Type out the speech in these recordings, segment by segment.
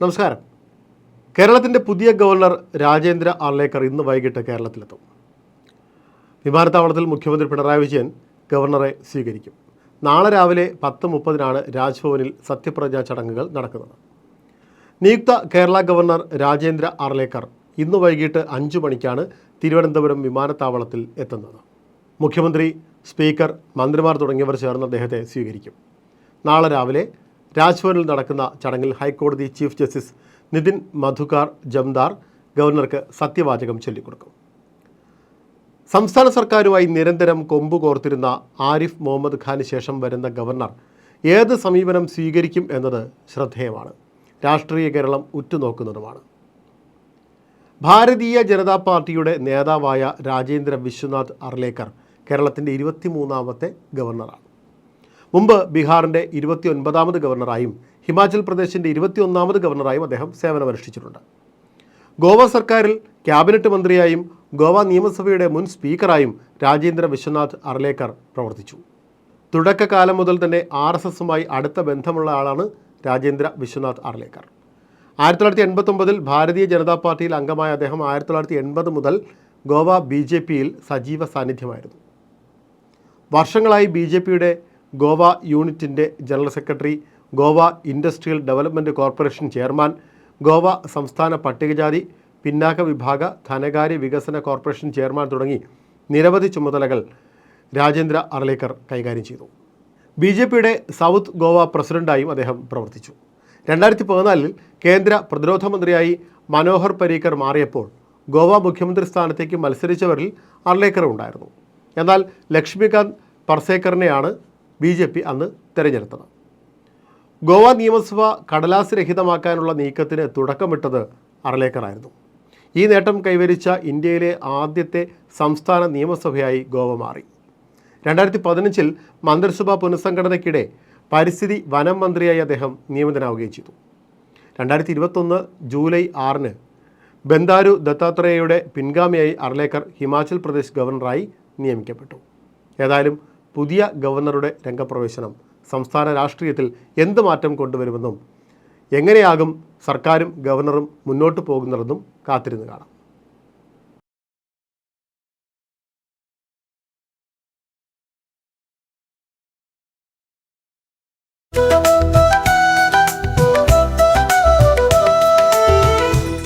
നമസ്കാരം. കേരളത്തിന്റെ പുതിയ ഗവർണർ രാജേന്ദ്ര ആർലേക്കർ ഇന്ന് വൈകിട്ട് കേരളത്തിലെത്തും. വിമാനത്താവളത്തിൽ മുഖ്യമന്ത്രി പിണറായി വിജയൻ ഗവർണറെ സ്വീകരിക്കും. നാളെ രാവിലെ പത്ത് മുപ്പതിനാണ് രാജ്ഭവനിൽ സത്യപ്രതിജ്ഞാ ചടങ്ങുകൾ നടക്കുന്നത്. നിയുക്ത കേരള ഗവർണർ രാജേന്ദ്ര ആർലേക്കർ ഇന്ന് വൈകിട്ട് അഞ്ചു മണിക്കാണ് തിരുവനന്തപുരം വിമാനത്താവളത്തിൽ എത്തുന്നത്. മുഖ്യമന്ത്രി സ്പീക്കർ മന്ത്രിമാർ തുടങ്ങിയവർ ചേർന്ന് അദ്ദേഹത്തെ സ്വീകരിക്കും. നാളെ രാവിലെ രാജ്ഭവനിൽ നടക്കുന്ന ചടങ്ങിൽ ഹൈക്കോടതി ചീഫ് ജസ്റ്റിസ് നിതിൻ മധുകാർ ജംദാർ ഗവർണർക്ക് സത്യവാചകം ചൊല്ലിക്കൊടുക്കും. സംസ്ഥാന സർക്കാരുമായി നിരന്തരം കൊമ്പ് കോർത്തിരുന്ന ആരിഫ് മുഹമ്മദ് ഖാന് ശേഷം വരുന്ന ഗവർണർ ഏത് സമീപനം സ്വീകരിക്കും എന്നത് ശ്രദ്ധേയമാണ്. രാഷ്ട്രീയ കേരളം ഉറ്റുനോക്കുന്നതുമാണ്. ഭാരതീയ ജനതാ പാർട്ടിയുടെ നേതാവായ രാജേന്ദ്ര വിശ്വനാഥ് അർലേക്കർ കേരളത്തിന്റെ ഇരുപത്തിമൂന്നാമത്തെ ഗവർണറാണ്. മുമ്പ് ബീഹാറിന്റെ ഇരുപത്തി ഒൻപതാമത് ഗവർണറായും ഹിമാചൽ പ്രദേശിന്റെ ഇരുപത്തിയൊന്നാമത് ഗവർണറായും അദ്ദേഹം സേവനമനുഷ്ഠിച്ചിട്ടുണ്ട്. ഗോവ സർക്കാരിൽ ക്യാബിനറ്റ് മന്ത്രിയായും ഗോവ നിയമസഭയുടെ മുൻ സ്പീക്കറായും രാജേന്ദ്ര വിശ്വനാഥ് അർലേക്കർ പ്രവർത്തിച്ചു. തുടക്കകാലം മുതൽ തന്നെ ആർ എസ് എസുമായി അടുത്ത ബന്ധമുള്ള ആളാണ് രാജേന്ദ്ര വിശ്വനാഥ് അർലേക്കർ. ആയിരത്തി തൊള്ളായിരത്തി എൺപത്തൊമ്പതിൽ ഭാരതീയ ജനതാ പാർട്ടിയിൽ അംഗമായ അദ്ദേഹം ആയിരത്തി തൊള്ളായിരത്തി എൺപത് മുതൽ ഗോവ ബി ജെ പിയിൽ സജീവ സാന്നിധ്യമായിരുന്നു. വർഷങ്ങളായി ബി ജെ പിയുടെ ഗോവ യൂണിറ്റിന്റെ general secretary Goa industrial development corporation chairman Goa സംസ്ഥാന പട്ടികജാതി പിന്നാക്ക വിഭാഗ ധനകാര്യ വികസന കോർപ്പറേഷൻ ചെയർമാൻ തുടങ്ങി നിരവധി ചുമതലകൾ രാജേന്ദ്ര അർലേക്കർ കൈകാര്യം ചെയ്തു. ബി ജെ പിയുടെ സൗത്ത് ഗോവ പ്രസിഡന്റായും അദ്ദേഹം പ്രവർത്തിച്ചു. രണ്ടായിരത്തി പതിനാലിൽ കേന്ദ്ര പ്രതിരോധ മന്ത്രിയായി മനോഹർ പരീക്കർ മാറിയപ്പോൾ ഗോവ മുഖ്യമന്ത്രി സ്ഥാനത്തേക്ക് മത്സരിച്ചവരിൽ അർലേക്കർ ഉണ്ടായിരുന്നു. എന്നാൽ ലക്ഷ്മികാന്ത് പർസേക്കറിനെയാണ് ബി ജെ പി അന്ന് തിരഞ്ഞെടുത്തത്. ഗോവ നിയമസഭ കടലാസ് രഹിതമാക്കാനുള്ള നീക്കത്തിന് തുടക്കമിട്ടത് അറലേക്കറായിരുന്നു ഈ നേട്ടം കൈവരിച്ച ഇന്ത്യയിലെ ആദ്യത്തെ സംസ്ഥാന നിയമസഭയായി ഗോവ മാറി. രണ്ടായിരത്തി പതിനഞ്ചിൽ മന്ത്രിസഭാ പുനഃസംഘടനയ്ക്കിടെ പരിസ്ഥിതി വനം മന്ത്രിയായി അദ്ദേഹം നിയമിതനാവുകയും ചെയ്തു. രണ്ടായിരത്തി ഇരുപത്തൊന്ന് ജൂലൈ ആറിന് ബന്ദാരു ദത്താത്രേയയുടെ പിൻഗാമിയായി അർലേക്കർ ഹിമാചൽ പ്രദേശ് ഗവർണറായി നിയമിക്കപ്പെട്ടു. ഏതായാലും പുതിയ ഗവർണറുടെ രംഗപ്രവേശനം സംസ്ഥാന രാഷ്ട്രീയത്തിൽ എന്ത് മാറ്റം കൊണ്ടുവരുമെന്നും എങ്ങനെയാകും സർക്കാരും ഗവർണറും മുന്നോട്ട് പോകുന്നതെന്നും കാത്തിരുന്ന് കാണാം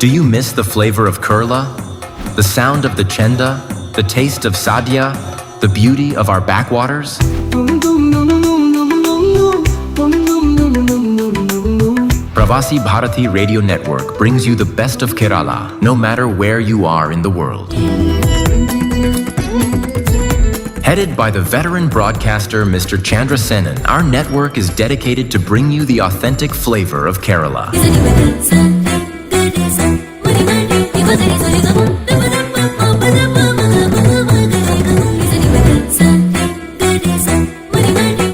Do you miss the flavor of Kurla? The sound of the chenda? The taste of sadhya? The beauty of our backwaters? Pravasi Bharati Radio Network brings you the best of Kerala, no matter where you are in the world. Headed by the veteran broadcaster Mr. Chandra Senan, our network is dedicated to bring you the authentic flavor of Kerala.